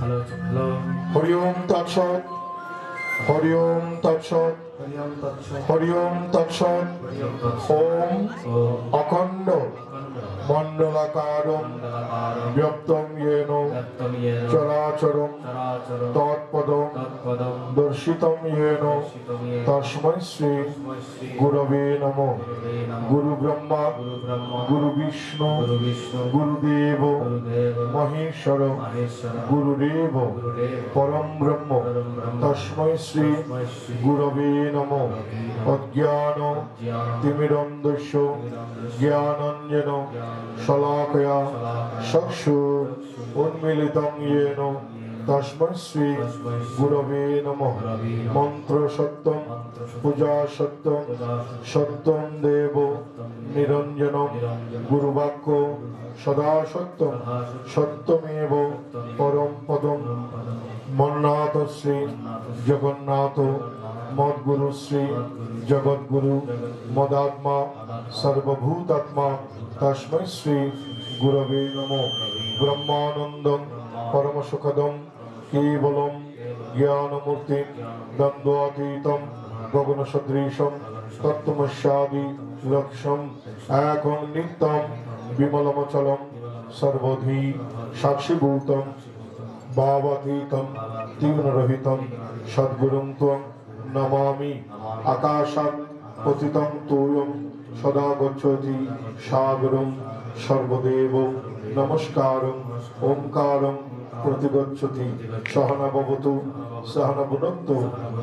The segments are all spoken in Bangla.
হ্যালো হ্যালো হরি ওম তৎসৎ হরি ওম তৎসৎ হরি ওম তৎসৎ ওম অখণ্ড খণ্ড মন্ডলাকারম ব্যক্তম ইয়েন চরাচরম তৎপদম দর্শিতম ইয়েন তস্মৈ শ্রী গুরবে নম গুরু ব্রহ্মা গুরু বিষ্ণু গুরুদেব মহেশ্বর গুরুদেব পরম ব্রহ্ম তস্মৈ শ্রী গুরবে নম অজ্ঞান তিমিরন্দস্য জ্ঞানঞ্জন শলাকয়া শক্ষু উন্মিলিতং ইয়েন তস্মৈ শ্রী গুরবে নম। মন্ত্র সত্যম, পূজা সত্যম সত্যম দেব নিরঞ্জন গুরুবাক্য, সদা সত্যম, সত্যমেব পরম পদম। মন্নাথ শ্রী জগন্নাথ মদ্গুরু শ্রী জগদ্গুরু, মদাত্মা, সর্বভূতাত্মা তস্मै শ্রী গুরবে নমঃ। ব্রহ্মানন্দম পরমসুখদম কেবলম জ্ঞানমূর্তি দ্বন্দ্বাতীতম গগনসদৃশম তত্ত্বমস্যাদি লক্ষ্যম একং নিত্যম বিমলমচলম সর্বধি সাক্ষীভূতম ভাবাতীতম তীব্ররহিতম, সদ্গুরুং ত্বং নমামি। আকাশাৎ পতিতং তুয়ং সদা গচ্ছতি সাগরং সর্বদেব নমস্কারং ওঙ্কারং প্রতিগচ্ছতি। সহনা ভবতু সহনা ভুনক্তু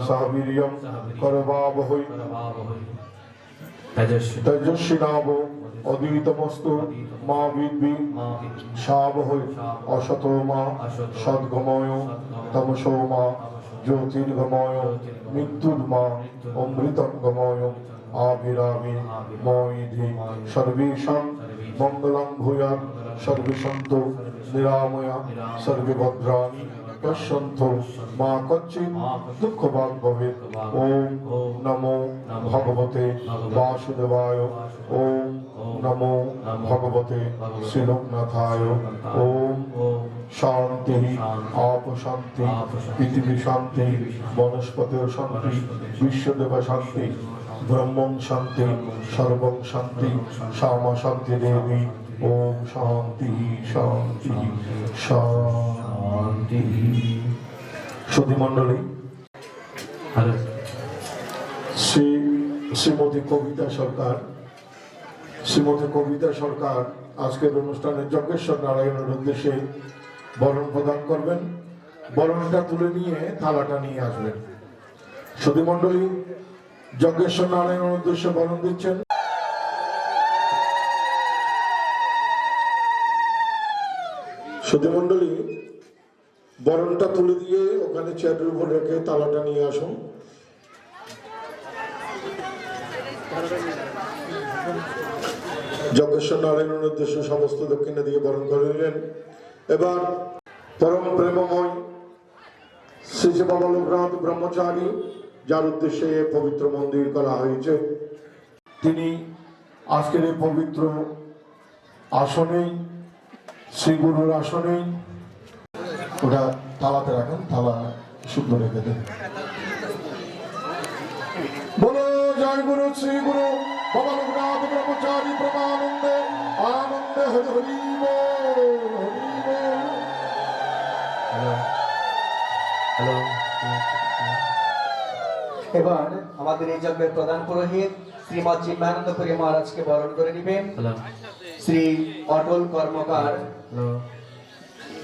সহ বীর্যং করবাবহৈ। তেজস্বী। তেজস্বী নাম অদ্বৈতমস্তু। মা বিদ্বি সাবহৈ। অসত মা সদ্গময় তমসো মা জ্যোতির্গময় মৃত্যুর্মা অমৃতঙ্গময় আবিরামি ময়িধি সর্বেষাং মঙ্গলং ভূয়াৎ সর্বে সন্তু নিরাময়া সর্বে ভদ্রাণি পশ্যন্তু মা কচ্চিৎ দুঃখভাগ ভবেৎ ওম নমো ভগবতে বাসুদেবায় ওম নমো ভগবতে শ্রীলোকনাথায় ওম শান্তি আপ শান্তি পৃথিবী শান্তি বনস্পতি শান্তি বিশ্বদেব শান্তি ব্রহ্মং শান্তি সর্বং শান্তি শ্যামা শান্তি দেবী ওম শান্তি শান্তি শান্তি সুধী মণ্ডলী শ্রী শ্রীমতী কবিতা সরকার শ্রীমতী কবিতা সরকার আজকের অনুষ্ঠানে যজ্ঞেশ্বর নারায়ণের উদ্দেশ্যে বরণ প্রদান করবেন। বরণটা তুলে নিয়ে থালাটা নিয়ে আসবেন। সুধী মণ্ডলী যজ্ঞেশ্বর নারায়ণের উদ্দেশ্যে বরণ দিচ্ছেন। সুধীমণ্ডলী, বরণটা তুলে দিয়ে ওখানে চেয়ারের উপর রেখে তালাটা নিয়ে আসুন। যজ্ঞেশ্বর নারায়ণের উদ্দেশ্যে সমস্ত দক্ষিণা দিয়ে বরণ করে নিলেন। এবার পরম প্রেমময় শ্রী শ্রী ব্রহ্মচারী, যার উদ্দেশ্যে পবিত্র মন্দির করা হয়েছে। তিনি আজকের এই পবিত্র আসনেই শ্রী গুরুর আসনেই ওটা তালাতে রাখেন, তালা শুদ্ধ রেখে দেন। বলো, জয় গুরু শ্রী গুরু বাবা ব্রহ্মচারী প্রমানন্দে আনন্দে হরি হরি বল, হরি বল। হ্যালো এবার আমাদের এই যজ্ঞের প্রধান পুরোহিত শ্রীমৎ চিন্মানন্দ পুরী মহারাজকে বরণ করে নেবেন। শ্রী অটল কর্মকার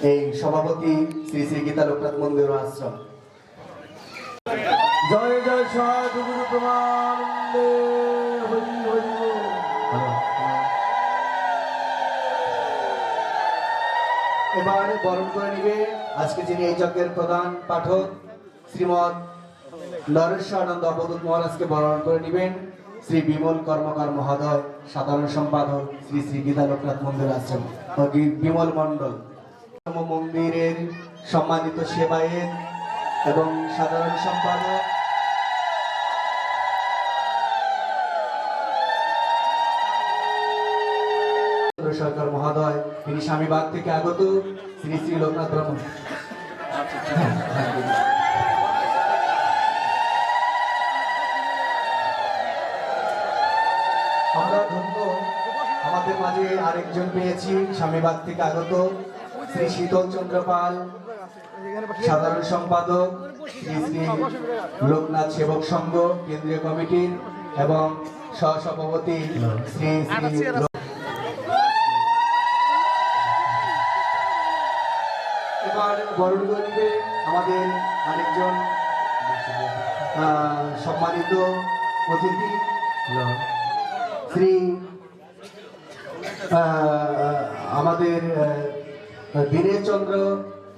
এই সভাপতি শ্রী শ্রী গীতা লোকনাথ মন্দির আশ্রম। জয় জয় সাধু গুরু প্রমানন্দে এবার বরণ করে নিবে আজকে যিনি এই যজ্ঞের প্রধান পাঠক, শ্রীমৎ নরেশ্বরানন্দ অবধূত মহারাজকে বরণ করে নেবেন শ্রী বিমল কর্মকার মহোদয়, সাধারণ সম্পাদক শ্রী শ্রী গীতা লোকনাথ মন্দির আশ্রম বিমল ধর্ম মন্দিরের সম্মানিত সেবায়েত এবং সাধারণ সম্পাদক সরকার মহোদয়, তিনি স্বামীবাগ থেকে আগত শ্রী শ্রী লোকনাথ ব্রহ্ম আমরা ধন্য, আমাদের মাঝে আরেকজন পেয়েছি, স্বামীবাগ থেকে আগত, শ্রী শীতল চন্দ্র পাল, সাধারণ সম্পাদক, শ্রী শ্রী লোকনাথ সেবক সংঘ, কেন্দ্রীয় কমিটির এবং সহসভাপতি শ্রী শ্রী এবার বরণ করবে আমাদের আরেকজন সম্মানিত অতিথি শ্রী আমাদের আহ, দীনেশ চন্দ্র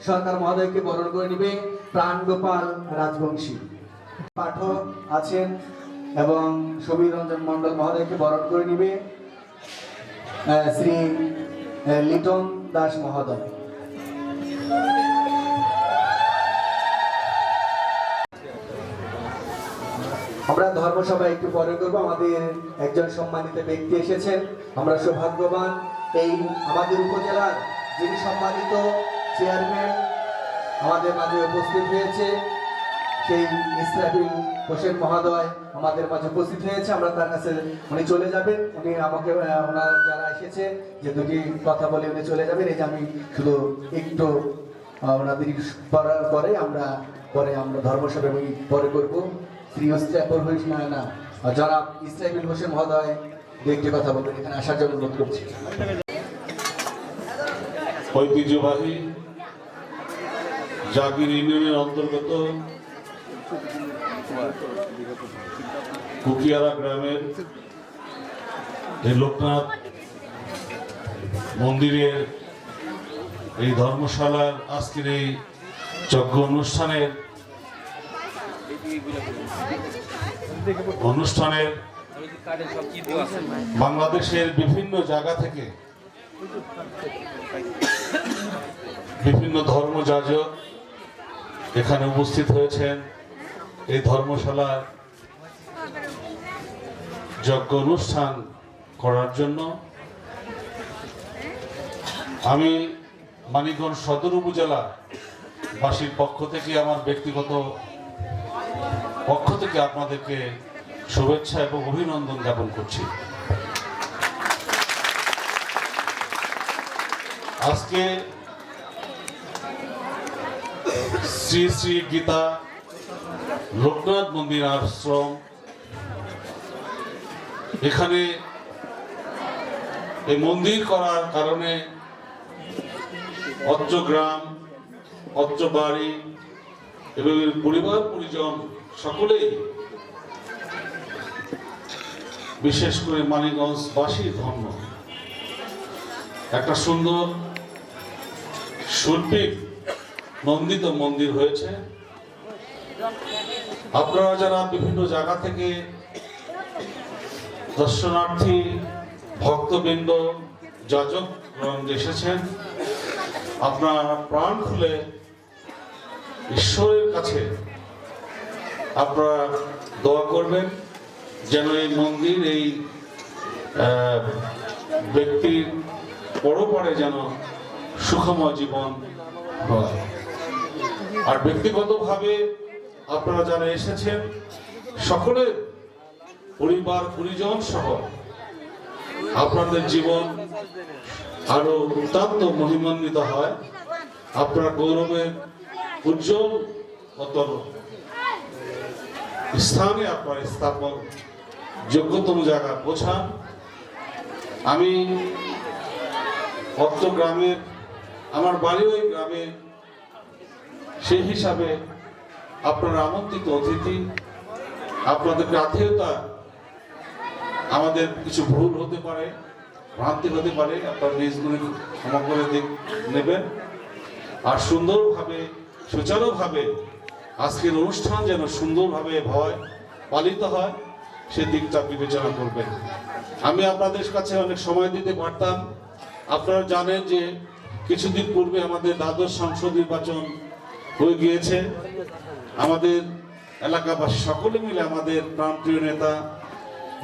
সরকার মহোদয়কে বরণ করে নিবে প্রাণ গোপাল রাজবংশী। পাঠক আছেন এবং সমীর রঞ্জন মন্ডল মহোদয়কে বরণ করে নিবে শ্রী লিটন দাস মহোদয়। আমরা ধর্মসভা একটু পরে করব। আমাদের একজন সম্মানিত ব্যক্তি এসেছেন। আমরা সৌভাগ্যবান। এই আমাদের উপজেলার যিনি সম্মানিত চেয়ারম্যান আমাদের মাঝে উপস্থিত হয়েছে, সেই ইসরাফিল হোসেন মহোদয় আমাদের মাঝে উপস্থিত হয়েছে। আমরা তার কাছে উনি চলে যাবেন। উনি আমাকে ওনার যারা এসেছে, যে দুটি কথা বলে উনি চলে যাবেন। এই যে আমি শুধু একটু ওনাদের করার পরে আমরা পরে আমরা ধর্মসভা পরে করব। শ্রী ইস্তাফুল হোসেন না যারা ইসরাফিল হোসেন মহোদয় দু কথা বলবেন এখানে আসার জন্য অনুরোধ করছি। ঐতিহ্যবাহী জাগির ইউনিয়নের অন্তর্গত কুকিয়ারা গ্রামের এই লোকনাথ মন্দিরের এই ধর্মশালার আজকের এই যজ্ঞ অনুষ্ঠানের অনুষ্ঠানের বাংলাদেশের বিভিন্ন জায়গা থেকে বিভিন্ন ধর্মযাজক এখানে উপস্থিত হয়েছেন। এই ধর্মশালার যজ্ঞ অনুষ্ঠান করার জন্য আমি মানিকগঞ্জ সদর উপজেলা বাসীর পক্ষ থেকে আমার ব্যক্তিগত পক্ষ থেকে আপনাদেরকে শুভেচ্ছা এবং অভিনন্দন জ্ঞাপন করছি। আজকে শ্রী শ্রী গীতা লোকনাথ মন্দির আশ্রম, এখানে এই মন্দির করার কারণে অত্র গ্রাম, অত্র বাড়ি এবং পরিবার পরিজন সকলেই বিশেষ করে মানিকগঞ্জবাসীর ধর্ম একটা সুন্দর শৈল্পিক নন্দিত মন্দির হয়েছে। আপনারা যারা বিভিন্ন জায়গা থেকে দর্শনার্থী, ভক্তবৃন্দ, যাজক এসেছেন, আপনারা প্রাণ খুলে ঈশ্বরের কাছে আপনারা দোয়া করবেন যেন এই মন্দির, এই ব্যক্তির পরপারে যেন সুখময় জীবন হয়। আর ব্যক্তিগতভাবে আপনারা যারা এসেছেন, সকলের পরিবার, পরিজন সহ আপনাদের জীবন আরও অত্যন্ত মহিমান্বিত হয়। আপনার গৌরবের উজ্জ্বল অতল। স্থানে আপনার স্থাপন যোগ্যতম জায়গা পৌঁছান। আমি অত্র গ্রামের, আমার বাড়ি ওই গ্রামে, সেই হিসাবে আপনার আমন্ত্রিত অতিথি, আপনাদের আত্মীয়তা, আমাদের কিছু ভুল হতে পারে, ভ্রান্তি হতে পারে, আপনার নিজ গুণে ক্ষমা করে নেবেন। আর সুন্দরভাবে, সুচারুভাবে আজকের অনুষ্ঠান যেন সুন্দরভাবে হয় পালিত হয়, সে দিকটা বিবেচনা করবেন। আমি আপনাদের কাছে অনেক সময় দিতে পারতাম। আপনারা জানেন যে কিছুদিন পূর্বে আমাদের দ্বাদশ সংসদ নির্বাচন হয়ে গিয়েছে। আমাদের এলাকাবাসী সকলে মিলে আমাদের প্রাণপ্রিয় নেতা,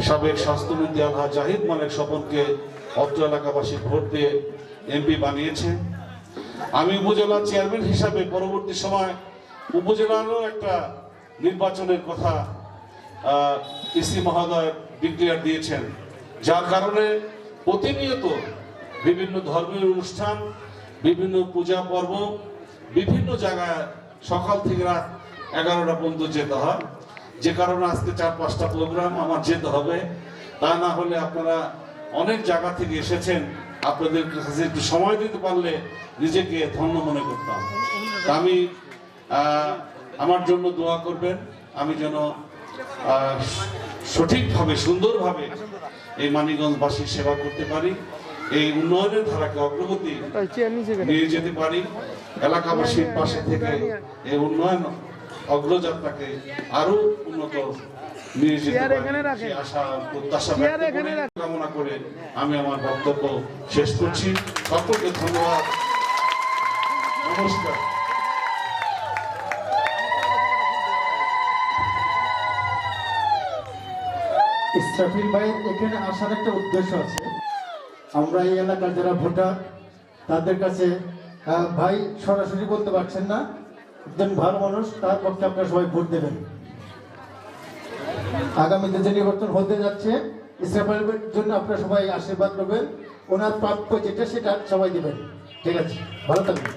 সাবেক স্বাস্থ্যমন্ত্রী আলহা জাহিদ মালিক স্বপনকে অত্র এলাকাবাসী ভোট দিয়ে এমপি বানিয়েছে। আমি উপজেলা চেয়ারম্যান হিসাবে পরবর্তী সময় উপজেলারও একটা নির্বাচনের কথা ইসি মহোদয় ডিক্লেয়ার দিয়েছেন। যার কারণে প্রতিনিয়ত বিভিন্ন ধর্মীয় অনুষ্ঠান, বিভিন্ন পূজা পর্ব, বিভিন্ন জায়গায় সকাল থেকে রাত এগারোটা পর্যন্ত যেতে হয়। যে কারণে আজকে চার পাঁচটা প্রোগ্রাম আমার যেতে হবে। তা না হলে আপনারা অনেক জায়গা থেকে এসেছেন। আপনাদের কাছে একটু সময় দিতে পারলে নিজেকে ধন্য মনে করতাম। আমি আমার জন্য দোয়া করবেন। আমি যেন সঠিকভাবে সুন্দরভাবে এই মানিগঞ্জবাসীর সেবা করতে পারি এই উন্নয়নের ধারাকে অগ্রগতি নিয়ে যেতে পারি এলাকাবাসীর পাশে থেকে এই উন্নয়ন অগ্রযাত্রাকে আরও উন্নত নিয়ে যেতে পারি। আশা প্রত্যাশা কামনা করে আমি আমার বক্তব্য শেষ করছি। সকলকে ধন্যবাদ। নমস্কার। ইসরাফিল ভাইয়ের এখানে আসার একটা উদ্দেশ্য আছে। আমরা এই এলাকার যারা ভোটার, তাদের কাছে ভাই সরাসরি বলতে পারছেন না, একজন ভালো মানুষ, তার পক্ষে আপনারা সবাই ভোট দেবেন। আগামীতে যে নির্বাচন হতে যাচ্ছে ইসরাফিলের জন্য আপনারা সবাই আশীর্বাদ করবেন ওনার প্রাপ্য যেটা, সেটা সবাই দেবেন। ঠিক আছে, ভালো থাকবেন।